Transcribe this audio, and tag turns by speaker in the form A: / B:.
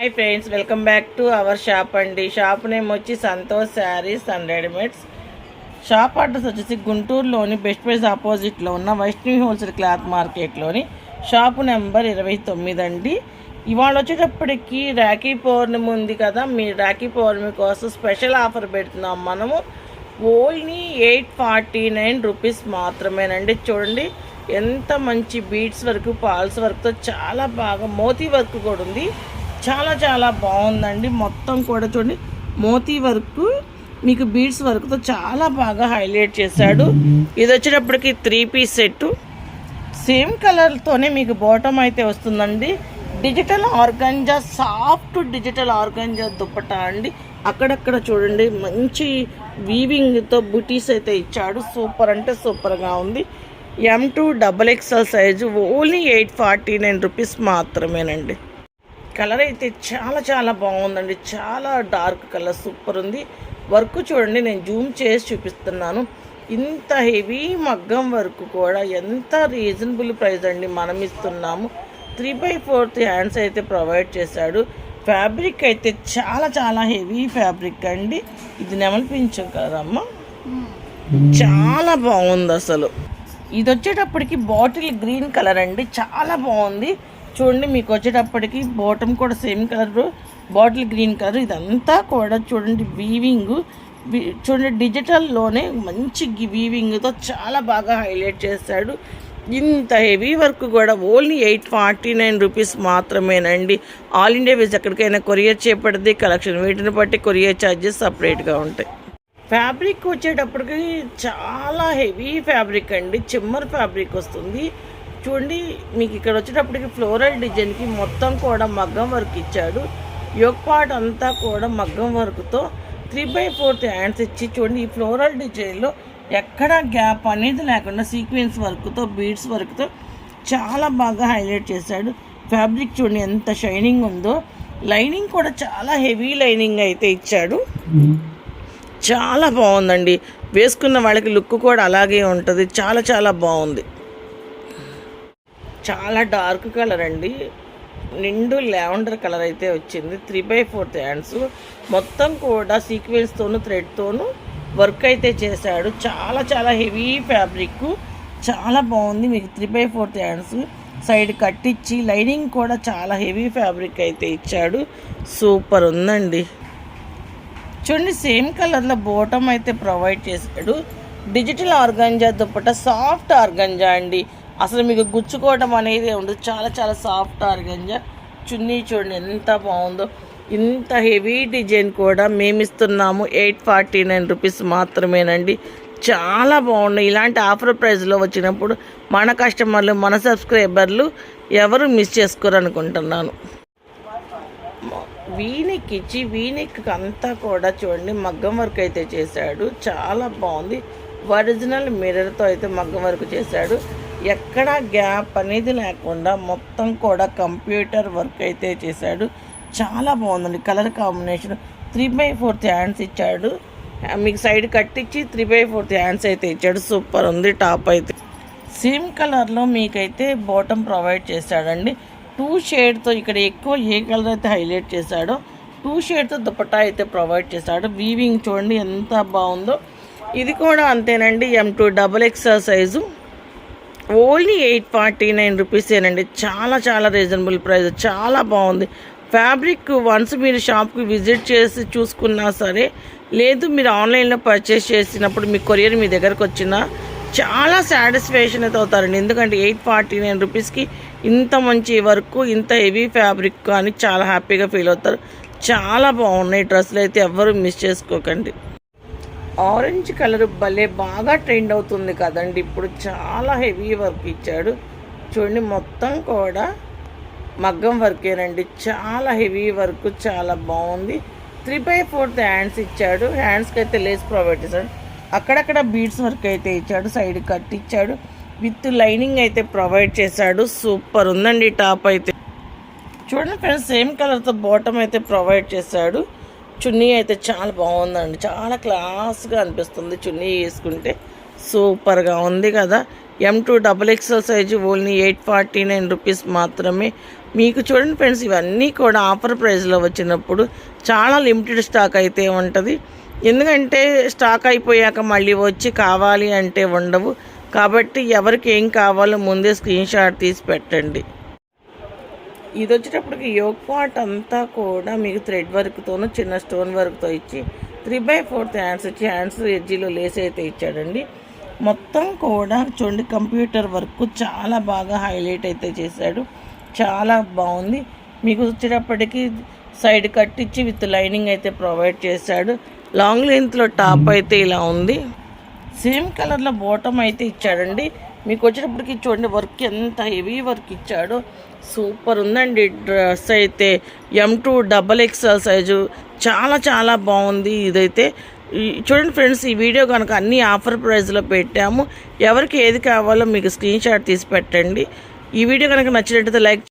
A: Hi friends welcome back to our shop అండి. Shop name వచ్చి Santosh sarees and readymades shop address వచ్చేసి గుంటూరులోని best price ఆపోజిట్లో ఉన్న వైష్ణవి హోల్సేల్ క్లాత్ మార్కెట్లోని షాపు నెంబర్ ఇరవై తొమ్మిది అండి. ఇవాళ వచ్చేటప్పటికి రాఖీ పౌర్ణమి ఉంది కదా మీ రాఖీ పౌర్ణమి కోసం స్పెషల్ ఆఫర్ పెడుతున్నాం మనము. Only eight forty nine rupees మాత్రమేనండి. చూడండి ఎంత మంచి బీట్స్ వర్క్ పాల్స్ వర్క్తో చాలా బాగా మోతీ వర్క్ కూడా ఉంది. చాలా చాలా బాగుందండి. మొత్తం కూడా చూడండి. మోతీ వర్క్ మీకు బీడ్స్ వర్క్తో చాలా బాగా హైలైట్ చేశాడు. ఇది వచ్చేటప్పటికి త్రీ పీస్ సెట్ సేమ్ కలర్తోనే మీకు బాటమ్ అయితే వస్తుందండి. Digital organza soft digital organza dupatta అండి. అక్కడక్కడ చూడండి మంచి వీవింగ్తో బుటీస్ అయితే ఇచ్చాడు. సూపర్ అంటే సూపర్గా ఉంది. M two double XL size only eight forty nine rupees మాత్రమేనండి. కలర్ అయితే చాలా చాలా బాగుందండి. చాలా డార్క్ కలర్ సూపర్ ఉంది. వర్క్ చూడండి నేను జూమ్ చేసి చూపిస్తున్నాను. ఇంత హెవీ మగ్గం వర్క్ కూడా ఎంత రీజనబుల్ ప్రైస్ అండి మనం ఇస్తున్నాము. త్రీ బై ఫోర్త్ హ్యాండ్స్ అయితే ప్రొవైడ్ చేశాడు. ఫ్యాబ్రిక్ అయితే చాలా చాలా హెవీ ఫ్యాబ్రిక్ అండి. ఇది నెమలిపించం కదమ్మా. చాలా బాగుంది అసలు. ఇది వచ్చేటప్పటికి బాటిల్ గ్రీన్ కలర్ అండి. చాలా బాగుంది. చూడండి మీకు వచ్చేటప్పటికి బాటమ్ కూడా same colour bottle green colour ఇదంతా కూడా చూడండి వీవింగ్ చూడండి డిజిటల్లోనే మంచి వీవింగ్తో చాలా బాగా హైలైట్ చేశాడు. ఇంత హెవీ వర్క్ కూడా only eight forty nine rupees మాత్రమేనండి. ఆల్ ఇండియా వీజ్ ఎక్కడికైనా కొరియర్ చేపడితే కలెక్షన్ వీటిని బట్టి కొరియర్ ఛార్జెస్ సపరేట్గా ఉంటాయి. ఫ్యాబ్రిక్ వచ్చేటప్పటికి చాలా హెవీ ఫ్యాబ్రిక్ అండి. చిమ్మర్ ఫ్యాబ్రిక్ వస్తుంది. చూడండి మీకు ఇక్కడ వచ్చేటప్పటికి ఫ్లోరల్ డిజైన్కి మొత్తం కూడా మగ్గం వర్క్ ఇచ్చాడు. యోగ్ పార్ట్ అంతా కూడా మగ్గం వర్క్తో త్రీ బై ఫోర్త్ హ్యాండ్స్ ఇచ్చి చూడండి ఈ ఫ్లోరల్ డిజైన్లో ఎక్కడ గ్యాప్ అనేది లేకుండా సీక్వెన్స్ వర్క్తో బీడ్స్ వర్క్తో చాలా బాగా హైలైట్ చేశాడు. ఫ్యాబ్రిక్ చూడండి ఎంత షైనింగ్ ఉందో. లైనింగ్ కూడా చాలా హెవీ లైనింగ్ అయితే ఇచ్చాడు. చాలా బాగుందండి. వేసుకున్న వాళ్ళకి లుక్ కూడా అలాగే ఉంటుంది. చాలా చాలా బాగుంది. చాలా డార్క్ కలర్ అండి. నిండు లావెండర్ కలర్ అయితే వచ్చింది. Three by fourth hands. మొత్తం కూడా సీక్వెన్స్తోనూ థ్రెడ్తోనూ వర్క్ అయితే చేశాడు. చాలా చాలా హెవీ ఫ్యాబ్రిక్ చాలా బాగుంది మీకు three by fourth hands. Side కట్టించి లైనింగ్ కూడా చాలా హెవీ ఫ్యాబ్రిక్ అయితే ఇచ్చాడు. సూపర్ ఉందండి. చూడండి సేమ్ కలర్లో బోటం అయితే ప్రొవైడ్ చేశాడు. Digital organza dupatta soft organza అండి. అసలు మీకు గుచ్చుకోవటం అనేది ఉండదు. చాలా చాలా సాఫ్ట్ ఆర్గంజా చున్నీ చూడండి ఎంత బాగుందో. ఇంత హెవీ డిజైన్ కూడా మేము ఇస్తున్నాము. ఎయిట్ ఫార్టీ నైన్ రూపీస్ మాత్రమేనండి. చాలా బాగున్నాయి. ఇలాంటి ఆఫర్ ప్రైస్లో వచ్చినప్పుడు మన కస్టమర్లు మన సబ్స్క్రైబర్లు ఎవరు మిస్ చేసుకోరు అనుకుంటున్నాను. వీనెక్ ఇచ్చి వీనెక్కి అంతా కూడా చూడండి మగ్గం వర్క్ అయితే చేశాడు. చాలా బాగుంది. ఒరిజినల్ మిర్రర్తో అయితే మగ్గం వర్క్ చేశాడు. ఎక్కడ గ్యాప్ అనేది లేకుండా మొత్తం కూడా కంప్యూటర్ వర్క్ అయితే చేశాడు. చాలా బాగుందండి. Colour combination three by fourth hands ఇచ్చాడు. మీకు సైడ్ కట్టించి త్రీ బై ఫోర్త్ హ్యాండ్స్ అయితే ఇచ్చాడు. సూపర్ ఉంది టాప్ అయితే. సేమ్ కలర్లో మీకైతే బాటమ్ ప్రొవైడ్ చేశాడండి. టూ షేడ్తో ఇక్కడ ఎక్కువ ఏ కలర్ అయితే హైలైట్ చేశాడో టూ షేడ్తో దుపట్టా అయితే ప్రొవైడ్ చేశాడు. వీవింగ్ చూడండి ఎంత బాగుందో. ఇది కూడా అంతేనండి. M two double exercise size only eight forty nine రూపీసేనండి చాలా చాలా రీజనబుల్ ప్రైస్. చాలా బాగుంది. ఫ్యాబ్రిక్ వన్స్ మీరు షాప్కి విజిట్ చేసి చూసుకున్నా సరే లేదు మీరు ఆన్లైన్లో పర్చేస్ చేసినప్పుడు మీ కొరియర్ మీ దగ్గరకు వచ్చినా చాలా సాటిస్ఫాక్షన్ అయితే అవుతారండి. ఎందుకంటే ఎయిట్ ఫార్టీ నైన్ రూపీస్కి ఇంత మంచి వర్క్ ఇంత హెవీ ఫ్యాబ్రిక్ అని చాలా హ్యాపీగా ఫీల్ అవుతారు. చాలా బాగున్నాయి డ్రెస్సులు అయితే ఎవ్వరూ మిస్ చేసుకోకండి. ఆరెంజ్ కలర్ భలే బాగా ట్రెండ్ అవుతుంది కదండి. ఇప్పుడు చాలా హెవీ వర్క్ ఇచ్చాడు. చూడండి మొత్తం కూడా మగ్గం వర్కేనండి. చాలా హెవీ వర్క్ చాలా బాగుంది. త్రీ బై ఫోర్త్ హ్యాండ్స్ ఇచ్చాడు. హ్యాండ్స్కి అయితే లేస్ ప్రొవైడ్ చేశాడు అక్కడక్కడ బీడ్స్ వర్క్ అయితే ఇచ్చాడు. సైడ్ కట్ ఇచ్చాడు. విత్ లైనింగ్ అయితే ప్రొవైడ్ చేశాడు. సూపర్ ఉందండి టాప్ అయితే. చూడండి ఫ్రెండ్స్ సేమ్ కలర్తో బాటమ్ అయితే ప్రొవైడ్ చేశాడు. చున్నీ అయితే చాలా బాగుందండి. చాలా క్లాస్గా అనిపిస్తుంది చున్నీ వేసుకుంటే. సూపర్గా ఉంది కదా. M two double XL size only eight forty nine rupees మాత్రమే. మీకు చూడండి ఫ్రెండ్స్ ఇవన్నీ కూడా ఆఫర్ ప్రైస్లో వచ్చినప్పుడు చాలా లిమిటెడ్ స్టాక్ అయితే ఉంటుంది. ఎందుకంటే స్టాక్ అయిపోయాక మళ్ళీ వచ్చి కావాలి అంటే ఉండవు. కాబట్టి ఎవరికి ఏం కావాలో ముందే స్క్రీన్ షాట్ తీసి పెట్టండి. ఇది వచ్చేటప్పటికి యోగ్ పాట్ అంతా కూడా మీకు థ్రెడ్ వర్క్తోనూ చిన్న స్టోన్ వర్క్తో ఇచ్చి త్రీ బై ఫోర్త్ హ్యాండ్స్ ఇచ్చి హ్యాండ్స్ ఎడ్జీలో లేస్ అయితే ఇచ్చాడండి. మొత్తం కూడా చూడండి కంప్యూటర్ వర్క్ చాలా బాగా హైలైట్ అయితే చేశాడు. చాలా బాగుంది. మీకు వచ్చేటప్పటికి సైడ్ కట్ ఇచ్చి విత్ లైనింగ్ అయితే ప్రొవైడ్ చేశాడు. లాంగ్ లెంత్లో టాప్ అయితే ఇలా ఉంది. సేమ్ కలర్లో బాటమ్ అయితే ఇచ్చాడండి. మీకు వచ్చేటప్పటికి చూడండి వర్క్ ఎంత హెవీ వర్క్ ఇచ్చాడో. సూపర్ ఉందండి డ్రెస్ అయితే. M two double XL size చాలా చాలా బాగుంది ఇదైతే. చూడండి ఫ్రెండ్స్ ఈ వీడియో కనుక అన్ని ఆఫర్ ప్రైస్లో పెట్టాము. ఎవరికి ఏది కావాలో మీకు స్క్రీన్ షాట్ తీసి పెట్టండి. ఈ వీడియో కనుక నచ్చినట్టయితే లైక్